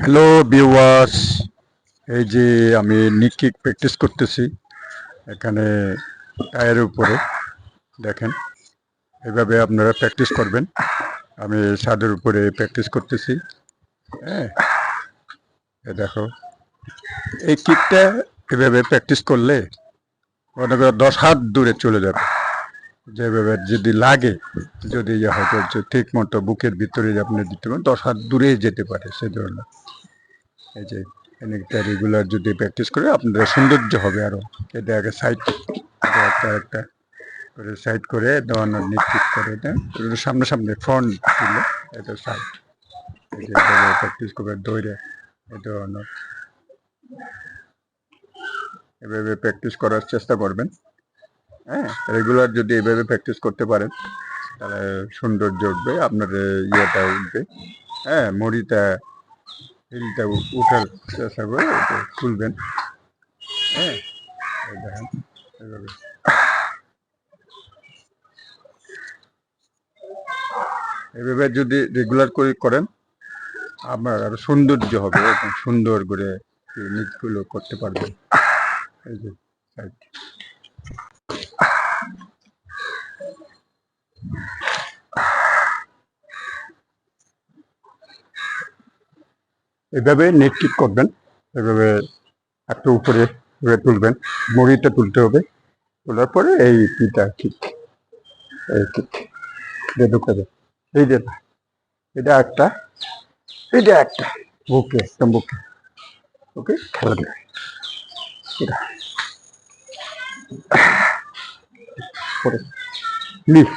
Hello viewers এই যে আমি নিক কিক প্র্যাকটিস করতেছি এখানে টায়ারের উপরে, দেখেন। এভাবে আপনারা প্র্যাকটিস করবেন। আমি ছাদের উপরে প্র্যাকটিস করতেছি। হ্যাঁ। দেখো। এই কিকটা এভাবে প্র্যাকটিস করলে মনে করো দশ হাত দূরে চলে যাবে। যেভাবে যদি লাগে, যদি ইয়ে হয়তো ঠিক মতো বুকের ভিতরে আপনি দিতে পারেন। দশ হাত দূরে যেতে পারে সেই ধরনের। এই যে অনেকটা রেগুলার যদি প্র্যাকটিস করে, আপনাদের সৌন্দর্য হবে আরও। এটা আগে সাইড একটা একটা করে সাইড করে দেওয়ানোর নিশ্চিত করে দেন। সামনে সামনে ফ্রন্ট ছিল এটা সাইড প্র্যাকটিস করবে দৌড়ে দেওয়ানোর এভাবে প্র্যাকটিস করার চেষ্টা করবেন। হ্যাঁ রেগুলার যদি এভাবে প্র্যাকটিস করতে পারেন, তাহলে সৌন্দর্য উঠবে, আপনার ইয়েটা উঠবে। হ্যাঁ মরিটা হিলটা উঠার চেষ্টা করে খুলবেন। হ্যাঁ দেখেন, এভাবে। যদি রেগুলার করে করেন, আপনার আরও সৌন্দর্য হবে সুন্দর করে নিচগুলো করতে পারবেন। এই যে। এভাবে নেট কিক করবেন, এভাবে একটু উপরে তুলবেন, মুড়িটা তুলতে হবে, তোলার পরে এই পিটা কিক এই কিক দিয়ে ঢুকাবে এই যে, এটা একটা এটা একটা বুকে, একদম বুকে। ওকে খেলা দেবে এটা। পরে লিফ।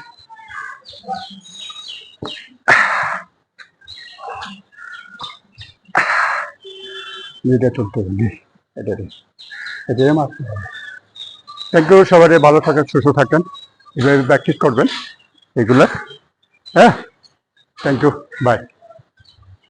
এটা চলতে হবে এটা এটা মারতে থ্যাংক ইউ সবাই ভালো থাকেন, সুস্থ থাকেন। এভাবে প্র্যাকটিস করবেন, এগুলো। হ্যাঁ? Thank you by